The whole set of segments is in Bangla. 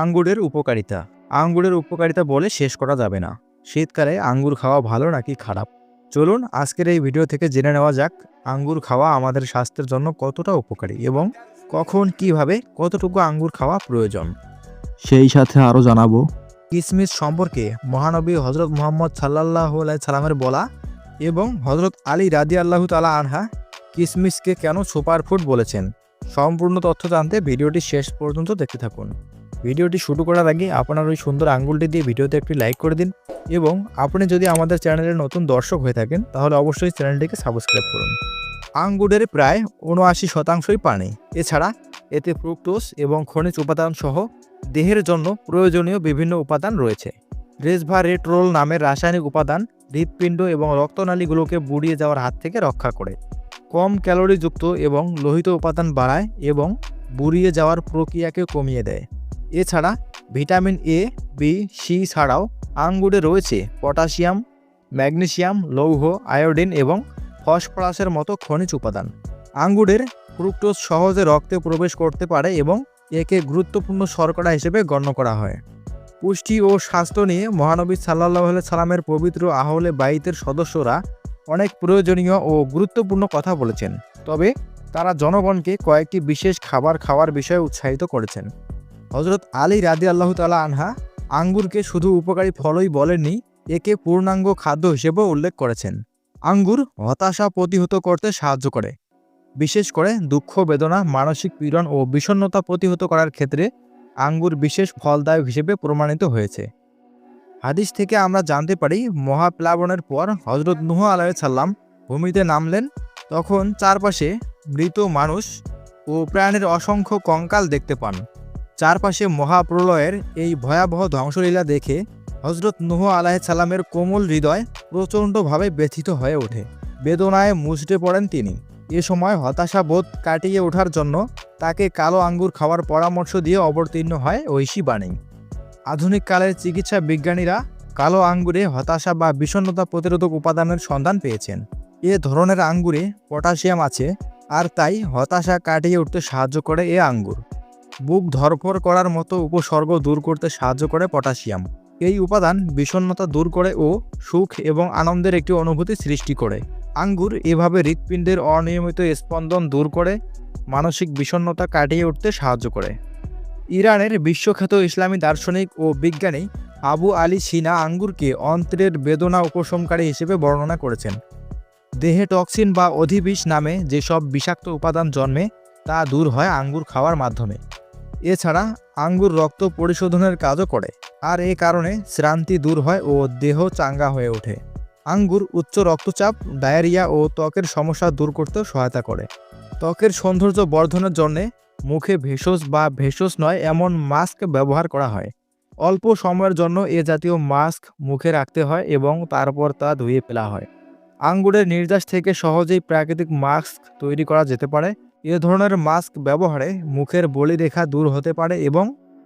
আঙ্গুরের উপকারিতা। আঙ্গুরের উপকারিতা বলে শেষ করা যাবে না। শীতকালে আঙ্গুর খাওয়া ভালো নাকি খারাপ? চলুন আজকের এই ভিডিও থেকে জেনে নেওয়া যাক আঙ্গুর খাওয়া আমাদের স্বাস্থ্যের জন্য কতটা উপকারী এবং কখন, কীভাবে কতটুকু আঙ্গুর খাওয়া প্রয়োজন। সেই সাথে আরও জানাব, কিসমিস সম্পর্কে মহানবী হজরত মোহাম্মদ সাল্লাহ সালামের বলা এবং হজরত আলী রাদি আল্লাহ তালা আনহা কিসমিসকে কেন সুপারফুড বলেছেন। সম্পূর্ণ তথ্য জানতে ভিডিওটি শেষ পর্যন্ত দেখতে থাকুন। ভিডিওটি শুরু করার আগে আপনার ওই সুন্দর আঙ্গুলটি দিয়ে ভিডিওতে একটি লাইক করে দিন এবং আপনি যদি আমাদের চ্যানেলের নতুন দর্শক হয়ে থাকেন, তাহলে অবশ্যই চ্যানেলটিকে সাবস্ক্রাইব করুন। আঙ্গুরের প্রায় উনআশি শতাংশই পানি। এছাড়া এতে ফ্রুক্টোজ এবং খনিজ উপাদান সহ দেহের জন্য প্রয়োজনীয় বিভিন্ন উপাদান রয়েছে। রেসভারেট্রোল নামের রাসায়নিক উপাদান হৃৎপিণ্ড এবং রক্তনালীগুলোকে বুড়িয়ে যাওয়ার হাত থেকে রক্ষা করে। কম ক্যালোরিযুক্ত এবং লোহিত উপাদান বাড়ায় এবং বুড়িয়ে যাওয়ার প্রক্রিয়াকে কমিয়ে দেয়। এছাড়া ভিটামিন এ বি সি ছাড়াও আঙ্গুরে রয়েছে পটাশিয়াম, ম্যাগনেশিয়াম, লৌহ, আয়োডিন এবং ফসফরাসের মতো খনিজ উপাদান। আঙ্গুরের ফ্রুক্টোজ সহজে রক্তে প্রবেশ করতে পারে এবং একে গুরুত্বপূর্ণ শর্করা হিসেবে গণ্য করা হয়। পুষ্টি ও স্বাস্থ্য নিয়ে মহানবী সাল্লাহ সাল্লামের পবিত্র আহলে বাইতের সদস্যরা অনেক প্রয়োজনীয় ও গুরুত্বপূর্ণ কথা বলেছেন। তবে তারা জনগণকে কয়েকটি বিশেষ খাবার খাওয়ার বিষয়ে উৎসাহিত করেছেন। হজরত আলী রাদি আল্লাহ তালা আনহা আঙ্গুরকে শুধু উপকারী ফলই বলেননি, একে পূর্ণাঙ্গ খাদ্য হিসেবেও উল্লেখ করেছেন। আঙ্গুর হতাশা প্রতিহত করতে সাহায্য করে, বিশেষ করে দুঃখ, বেদনা, মানসিক পীড়ন ও বিষণ্ণতা প্রতিহত করার ক্ষেত্রে আঙ্গুর বিশেষ ফলদায়ক হিসেবে প্রমাণিত হয়েছে। হাদিস থেকে আমরা জানতে পারি, মহাপ্লাবনের পর হজরত নুহ আলাইসাল্লাম ভূমিতে নামলেন, তখন চারপাশে মৃত মানুষ ও প্রাণের অসংখ্য কঙ্কাল দেখতে পান। চারপাশে মহাপ্রলয়ের এই ভয়াবহ ধ্বংসলীলা দেখে হজরত নুহ আলাইসাল্লামের কোমল হৃদয় প্রচণ্ডভাবে ব্যথিত হয়ে ওঠে। বেদনায় মুচড়ে পড়েন তিনি। এ সময় হতাশা বোধ কাটিয়ে ওঠার জন্য তাকে কালো আঙ্গুর খাওয়ার পরামর্শ দিয়ে অবতীর্ণ হয় ঐশী বাণী। আধুনিক কালের চিকিৎসা বিজ্ঞানীরা কালো আঙ্গুরে হতাশা বা বিষণ্ণতা প্রতিরোধক উপাদানের সন্ধান পেয়েছেন। এ ধরনের আঙ্গুরে পটাশিয়াম আছে, আর তাই হতাশা কাটিয়ে উঠতে সাহায্য করে এ আঙ্গুর। বুক ধরফর করার মতো উপসর্গ দূর করতে সাহায্য করে পটাশিয়াম। এই উপাদান বিষণ্ণতা দূর করে ও সুখ এবং আনন্দের একটি অনুভূতি সৃষ্টি করে। আঙ্গুর এভাবে হৃৎপিণ্ডের অনিয়মিত স্পন্দন দূর করে, মানসিক বিষণ্ণতা কাটিয়ে উঠতে সাহায্য করে। ইরানের বিশ্বখ্যাত ইসলামী দার্শনিক ও বিজ্ঞানী আবু আলী সিনা আঙ্গুরকে অন্ত্রের বেদনা উপশমকারী হিসেবে বর্ণনা করেছেন। দেহে টক্সিন বা অধিবিষ নামে যেসব বিষাক্ত উপাদান জন্মে, তা দূর হয় আঙ্গুর খাওয়ার মাধ্যমে। এছাড়া আঙ্গুর রক্ত পরিশোধনের কাজও করে, আর এ কারণে শ্রান্তি দূর হয় ও দেহ চাঙ্গা হয়ে ওঠে। আঙ্গুর উচ্চ রক্তচাপ, ডায়রিয়া ও ত্বকের সমস্যা দূর করতেও সহায়তা করে। ত্বকের সৌন্দর্য বর্ধনের জন্যে মুখে ভেষজ বা ভেষজ নয়, এমন মাস্ক ব্যবহার করা হয়। অল্প সময়ের জন্য এ জাতীয় মাস্ক মুখে রাখতে হয় এবং তারপর তা ধুয়ে ফেলা হয়। আঙ্গুরের নির্যাস থেকে সহজেই প্রাকৃতিক মাস্ক তৈরি করা যেতে পারে। এ ধরনের মাস্ক ব্যবহারে মুখের বলিরেখা দূর হতে পারে এবং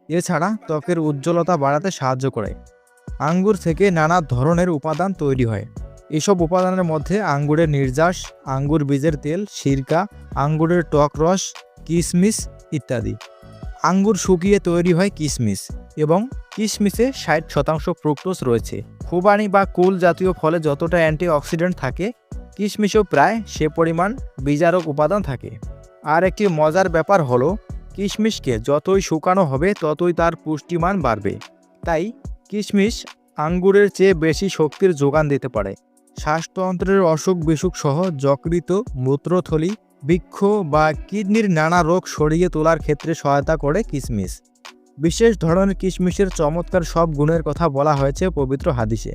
এছাড়া ত্বকের উজ্জ্বলতা বাড়াতে সাহায্য করে। আঙ্গুর থেকে নানা ধরনের উপাদান তৈরি হয়। এসব উপাদানের মধ্যে আঙ্গুরের নির্যাস, আঙ্গুর বীজের তেল, সিরকা, আঙ্গুরের টক রস কিশমিশ ইত্যাদি। আঙ্গুর শুকিয়ে তৈরি হয় কিশমিশ এবং কিশমিশে ষাট শতাংশ ফ্রুক্টোজ রয়েছে। খুবানি বা কুল জাতীয় ফলে যতটা অ্যান্টিঅক্সিডেন্ট থাকে কিশমিশেও প্রায় সে পরিমাণ বিজারক উপাদান থাকে। আর একটি মজার ব্যাপার হলো, কিশমিশকে যতই শুকানো হবে ততই তার পুষ্টিমান বাড়বে। তাই কিশমিশ আঙ্গুরের চেয়ে বেশি শক্তির যোগান দিতে পারে। শ্বাসতন্ত্রের অসুখ বিসুখ সহ যকৃত মূত্রথলি, বৃক্ষ বা কিডনির নানা রোগ সরিয়ে তোলার ক্ষেত্রে সহায়তা করে কিশমিশ। বিশেষ ধরনের কিশমিশের চমৎকার সব গুণের কথা বলা হয়েছে পবিত্র হাদিসে।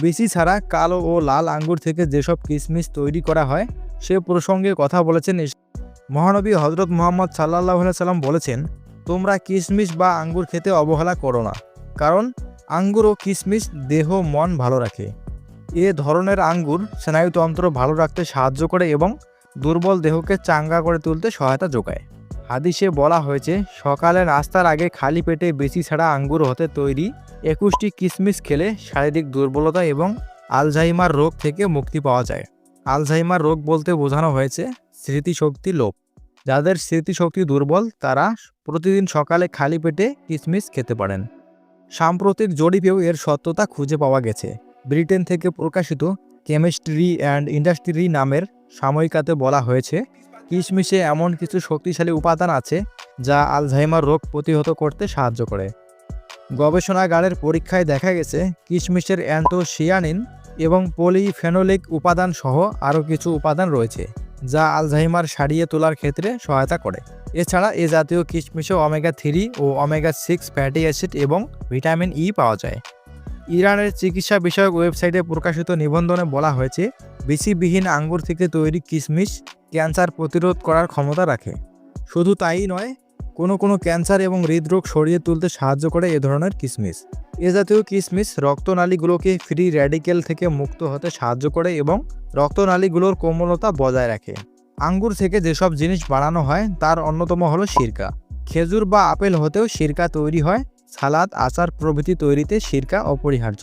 বেশি ছাড়া কালো ও লাল আঙ্গুর থেকে যেসব কিশমিশ তৈরি করা হয়, সে প্রসঙ্গে কথা বলেছেন মহানবী হজরত মোহাম্মদ সাল্লাহ সাল্লাম বলেছেন, তোমরা কিশমিশ বা আঙ্গুর খেতে অবহেলা করো না, কারণ আঙ্গুর ও কিশমিশ দেহ মন ভালো রাখে। এ ধরনের আঙ্গুর স্নায়ুতন্ত্র ভালো রাখতে সাহায্য করে এবং দুর্বল দেহকে চাঙ্গা করে তুলতে সহায়তা যোগায়। হাদিসে বলা হয়েছে, সকালে নাস্তার আগে খালি পেটে বেশি ছাড়া আঙ্গুর হতে তৈরি একুশটি কিশমিশ খেলে শারীরিক দুর্বলতা এবং আলঝাইমার রোগ থেকে মুক্তি পাওয়া যায়। আলঝাইমার রোগ বলতে বোঝানো হয়েছে স্মৃতিশক্তি লোপ। যাদের স্মৃতিশক্তি দুর্বল, তারা প্রতিদিন সকালে খালি পেটে কিশমিশ খেতে পারেন। সাম্প্রতিক জরিপেও এর সত্যতা খুঁজে পাওয়া গেছে। ব্রিটেন থেকে প্রকাশিত কেমিস্ট্রি অ্যান্ড ইন্ডাস্ট্রি নামের সাময়িকাতে বলা হয়েছে কিশমিশে এমন কিছু শক্তিশালী উপাদান আছে, যা আলঝাইমার রোগ প্রতিহত করতে সাহায্য করে। গবেষণাগারের পরীক্ষায় দেখা গেছে কিশমিশের অ্যান্টোসিয়ানিন এবং পলিফেনোলিক উপাদান সহ আরও কিছু উপাদান রয়েছে। যা আলঝাইমার সারিয়ে তোলার ক্ষেত্রে সহায়তা করে। এছাড়া এ জাতীয় কিশমিশে অমেগা থ্রি ও অমেগা সিক্স ফ্যাটি অ্যাসিড এবং ভিটামিন ই পাওয়া যায়। ইরানের চিকিৎসা বিষয়ক ওয়েবসাইটে প্রকাশিত নিবন্ধনে বলা হয়েছে, বিসিবিহীন আঙ্গুর থেকে তৈরি কিশমিশ ক্যান্সার প্রতিরোধ করার ক্ষমতা রাখে। শুধু তাই নয় কোনো কোনো ক্যান্সার এবং হৃদরোগ সরিয়ে তুলতে সাহায্য করে এ ধরনের কিশমিশ এ জাতীয় কিশমিশ রক্তনালীগুলোকে ফ্রি র্যাডিক্যাল থেকে মুক্ত হতে সাহায্য করে এবং রক্তনালীগুলোর কোমলতা বজায় রাখে। আঙ্গুর থেকে যেসব জিনিস বানানো হয়, তার অন্যতম হলো সিরকা। খেজুর বা আপেল হতেও সিরকা তৈরি হয়। সালাদ, আচার প্রভৃতি তৈরিতে সিরকা অপরিহার্য।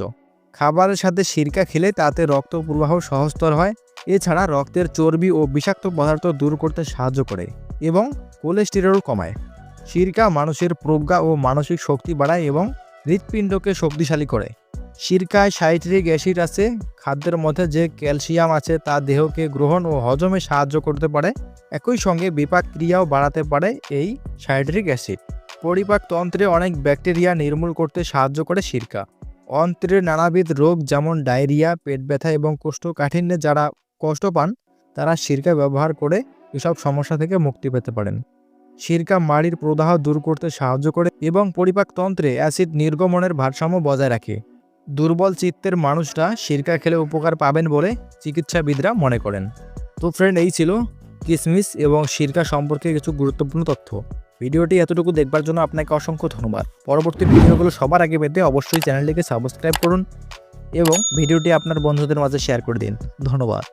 খাবারের সাথে সিরকা খেলে তাতে রক্ত প্রবাহ সহজতর হয়। এছাড়া রক্তের চর্বি ও বিষাক্ত পদার্থ দূর করতে সাহায্য করে এবং কোলেস্টেরল কমায়। সিরকা মানুষের প্রজ্ঞা ও মানসিক শক্তি বাড়ায় এবং হৃৎপিণ্ডকে শক্তিশালী করে। সিরকায় সাইট্রিক অ্যাসিড আছে, খাদ্যের মধ্যে যে ক্যালসিয়াম আছে তা দেহকে গ্রহণ ও হজমে সাহায্য করতে পারে। একই সঙ্গে বিপাক ক্রিয়াও বাড়াতে পারে এই সাইট্রিক অ্যাসিড। পরিপাক তন্ত্রে অনেক ব্যাকটেরিয়া নির্মূল করতে সাহায্য করে সিরকা অন্ত্রের নানাবিধ রোগ যেমন ডায়রিয়া, পেট ব্যথা এবং কোষ্ঠকাঠিন্যে যারা কষ্ট পান, তারা সিরকা ব্যবহার করে এসব সমস্যা থেকে মুক্তি পেতে পারেন। সিরকা মাড়ির প্রদাহ দূর করতে সাহায্য করে এবং পরিপাকতন্ত্রে অ্যাসিড নির্গমনের ভারসাম্য বজায় রাখে। দুর্বল চিত্তের মানুষরা সিরকা খেলে উপকার পাবেন বলে চিকিৎসাবিদরা মনে করেন। তো ফ্রেন্ড এই ছিল কিসমিস এবং সিরকা সম্পর্কে কিছু গুরুত্বপূর্ণ তথ্য। ভিডিওটি এতটুকু দেখবার জন্য আপনাকে অসংখ্য ধন্যবাদ। পরবর্তী ভিডিওগুলো সবার আগে পেতে অবশ্যই চ্যানেলটিকে সাবস্ক্রাইব করুন এবং ভিডিওটি আপনার বন্ধুদের মাঝে শেয়ার করে দিন। ধন্যবাদ।